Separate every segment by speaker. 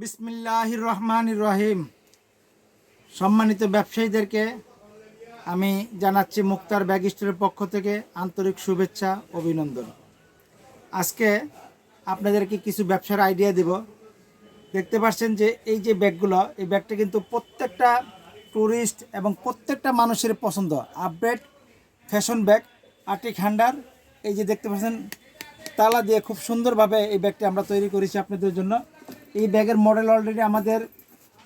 Speaker 1: বিসমিল্লাহ রহমান রহিম। সম্মানিত ব্যবসায়ীদেরকে আমি জানাচ্ছি মুক্তার ব্যাগ স্টোরের পক্ষ থেকে আন্তরিক শুভেচ্ছা, অভিনন্দন। আজকে আপনাদেরকে কিছু ব্যবসার আইডিয়া দেব। দেখতে পাচ্ছেন যে এই যে ব্যাগগুলো, এই ব্যাগটা কিন্তু প্রত্যেকটা ট্যুরিস্ট এবং প্রত্যেকটা মানুষের পছন্দ। আপডেট ফ্যাশন ব্যাগ, আর্টিক হ্যান্ডার, এই যে দেখতে পাচ্ছেন, তালা দিয়ে খুব সুন্দরভাবে এই ব্যাগটি আমরা তৈরি করেছি আপনাদের জন্য। এই ব্যাগের মডেল অলরেডি আমাদের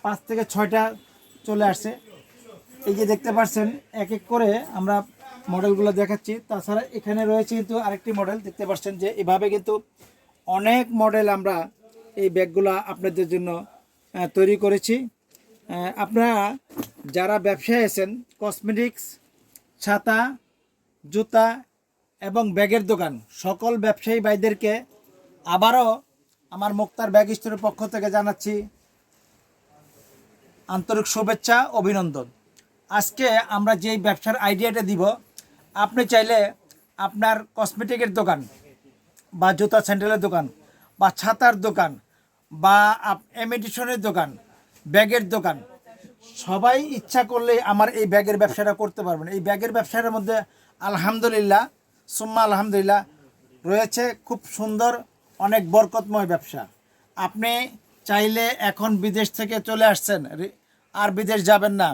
Speaker 1: পাঁচ থেকে ছয়টা চলে আসছে। এই যে দেখতে পাচ্ছেন, এক এক করে আমরা মডেলগুলো দেখাচ্ছি। তাছাড়া এখানে রয়েছে কিন্তু আরেকটি মডেল দেখতে পাচ্ছেন যে এভাবে কিন্তু অনেক মডেল আমরা এই ব্যাগগুলো আপনাদের জন্য তৈরি করেছি। আপনারা যারা ব্যবসায় আছেন কসমেটিক্স ছাতা, জুতা এবং ব্যাগের দোকান, সকল ব্যবসায়ী ভাইদেরকে আবারও আমার মুক্তার ব্যাগ স্টোরের পক্ষ থেকে জানাচ্ছি আন্তরিক শুভেচ্ছা, অভিনন্দন। আজকে আমরা যেই ব্যবসার আইডিয়াটা দিব, আপনি চাইলে আপনার কসমেটিকের দোকান বা জুতা স্যান্ডেলের দোকান বা ছাতার দোকান বা এমিটেশনের দোকান, ব্যাগের দোকান, সবাই ইচ্ছা করলে আমার এই ব্যাগের ব্যবসাটা করতে পারবেন। এই ব্যাগের ব্যবসাটার মধ্যে আলহামদুলিল্লাহ, সুম্মা আলহামদুলিল্লাহ, রয়েছে খুব সুন্দর অনেক বরকতময় ব্যবসা। আপনি চাইলে এখন বিদেশ থেকে চলে আসছেন আর বিদেশ যাবেন না।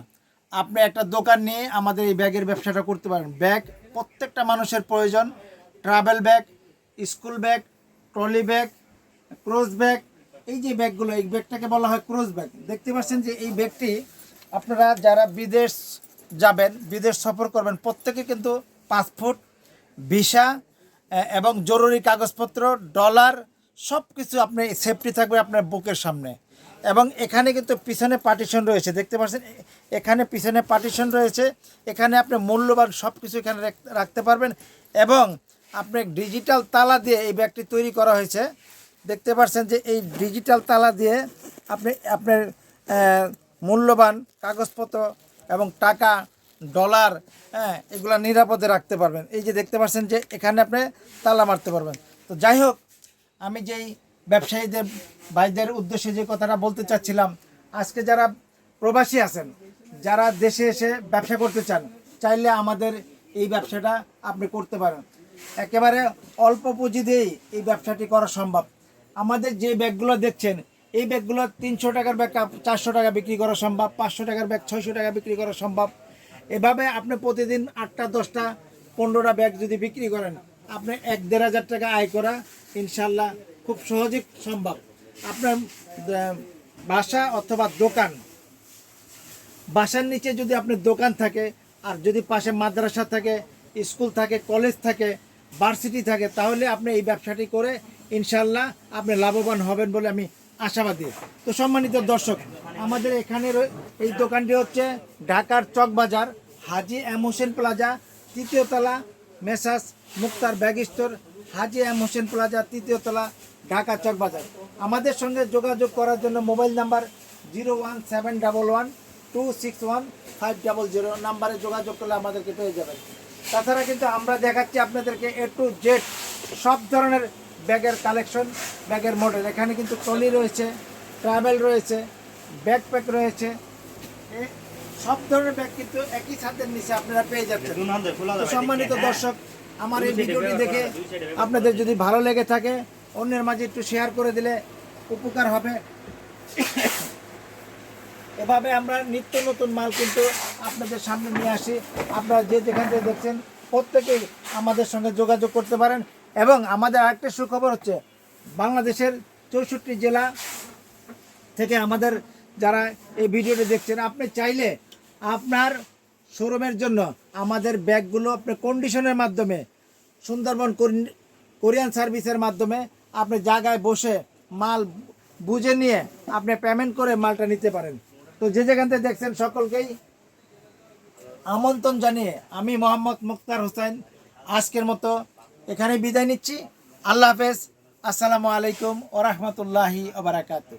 Speaker 1: আপনি একটা দোকান নিয়ে আমাদের এই ব্যাগের ব্যবসাটা করতে পারেন। ব্যাগ প্রত্যেকটা মানুষের প্রয়োজন। Travel bag, school bag, trolley bag, cross bag. এই যে ব্যাগগুলো, এই ব্যাগটাকে বলা হয় ক্রোজ ব্যাগ। দেখতে পাচ্ছেন যে এই ব্যাগটি আপনারা যারা বিদেশ যাবেন, বিদেশ সফর করবেন, প্রত্যেকে কিন্তু পাসপোর্ট, ভিসা এবং জরুরি কাগজপত্র, ডলার সব কিছু আপনি সেফটি থাকবে আপনার বুকের সামনে। এবং এখানে কিন্তু পিছনে পার্টিশন রয়েছে, দেখতে পাচ্ছেন? এখানে পিছনে পার্টিশন রয়েছে, এখানে আপনি মূল্যবান সব কিছু এখানে রাখ- রাখতে পারবেন এবং আপনি ডিজিটাল তালা দিয়ে এই ব্যাগটি তৈরি করা হয়েছে। দেখতে পাচ্ছেন যে এই ডিজিটাল তালা দিয়ে আপনি, আপনার মূল্যবান কাগজপত্র এবং টাকা ডলার হ্যাঁ এগুলো নিরাপদে রাখতে পারবেন। এই যে দেখতে পাচ্ছেন যে এখানে আপনি তালা মারতে পারবেন। তো যাই হোক, আমি যেই ব্যবসায়ীদের, ভাইদের উদ্দেশ্যে যে কথাটা বলতে চাচ্ছিলাম, আজকে যারা প্রবাসী আছেন, যারা দেশে এসে ব্যবসা করতে চান, চাইলে আমাদের এই ব্যবসাটা আপনি করতে পারেন। একেবারে অল্প পুঁজি দিয়েই এই ব্যবসাটি করা সম্ভব। আমাদের যে ব্যাগগুলো দেখছেন, এই ব্যাগগুলো তিনশো টাকার ব্যাগ, চারশো টাকা বিক্রি করা সম্ভব, পাঁচশো টাকার ব্যাগ, ছয়শো টাকা বিক্রি করা সম্ভব। এভাবে আপনি প্রতিদিন আটটা, দশটা, পনেরোটা ব্যাগ যদি বিক্রি করেন, আপনি এক, দেড় হাজার টাকা আয় করা ইনশাল্লাহ খুব সহজেই সম্ভব। আপনার বাসা অথবা দোকান, বাসার নিচে যদি আপনার দোকান থাকে, আর যদি পাশে মাদ্রাসা থাকে, স্কুল থাকে, কলেজ থাকে, ভার্সিটি থাকে, তাহলে আপনি এই ব্যবসাটি করে ইনশাল্লাহ আপনি লাভবান হবেন বলে আমি আশাবাদী। তো সম্মানিত দর্শক, আমাদের এখানে এই দোকানটি হচ্ছে ঢাকার চকবাজার হাজি এম হোসেন প্লাজা, তৃতীয় তলা, Messrs Muktar bag store, Haji M Hossain plaza, তৃতীয় তলা, ঢাকা চকবাজার আমাদের সঙ্গে যোগাযোগ করার জন্য mobile number zero one seven double one two six one five double zero নাম্বারে যোগাযোগ করলে আমাদেরকে পেয়ে যাবেন। তাছাড়া কিন্তু আমরা দেখাচ্ছি আপনাদেরকে এ টু জেড সব ধরনের ব্যাগের কালেকশন ব্যাগের মডেল। এখানে কিন্তু ট্রলি রয়েছে ট্রাভেল রয়েছে ব্যাকপ্যাক রয়েছে। সব ধরনের ব্যাগ কিন্তু একই ছাদের নিচে আপনারা পেয়ে যাচ্ছেন। সম্মানিত দর্শক আমার এই ভিডিওটি দেখে আপনাদের যদি ভালো লেগে থাকে অন্যের মাঝে একটু শেয়ার করে দিলে উপকার হবে। এভাবে আমরা নিত্য নতুন মাল কিন্তু আপনাদের সামনে নিয়ে আসি। আপনারা যে যেখান থেকে দেখছেন প্রত্যেকেই আমাদের সঙ্গে যোগাযোগ করতে পারেন। এবং আমাদের আরেকটা সুখবর হচ্ছে, বাংলাদেশের চৌষট্টি জেলা থেকে আমাদের যারা এই ভিডিওটি দেখছেন, আপনি চাইলে আপনার শোরুমের জন্য আমাদের ব্যাগগুলো আপনি কন্ডিশনের মাধ্যমে, সুন্দরবন কোরি- কোরিয়ান সার্ভিসের মাধ্যমে আপনি জায়গায় বসে মাল বুঝে নিয়ে আপনি পেমেন্ট করে মালটা নিতে পারেন। তো যে যেখান থেকে দেখছেন সকলকেই আমন্ত্রণ জানিয়ে আমি মোহাম্মদ মুক্তার হোসেন, আজকের মতো এখানে বিদায় নিচ্ছি। আল্লাহ হাফেজ। আসসালামু আলাইকুম ওরহমতুল্লাহি ওবরাকাতু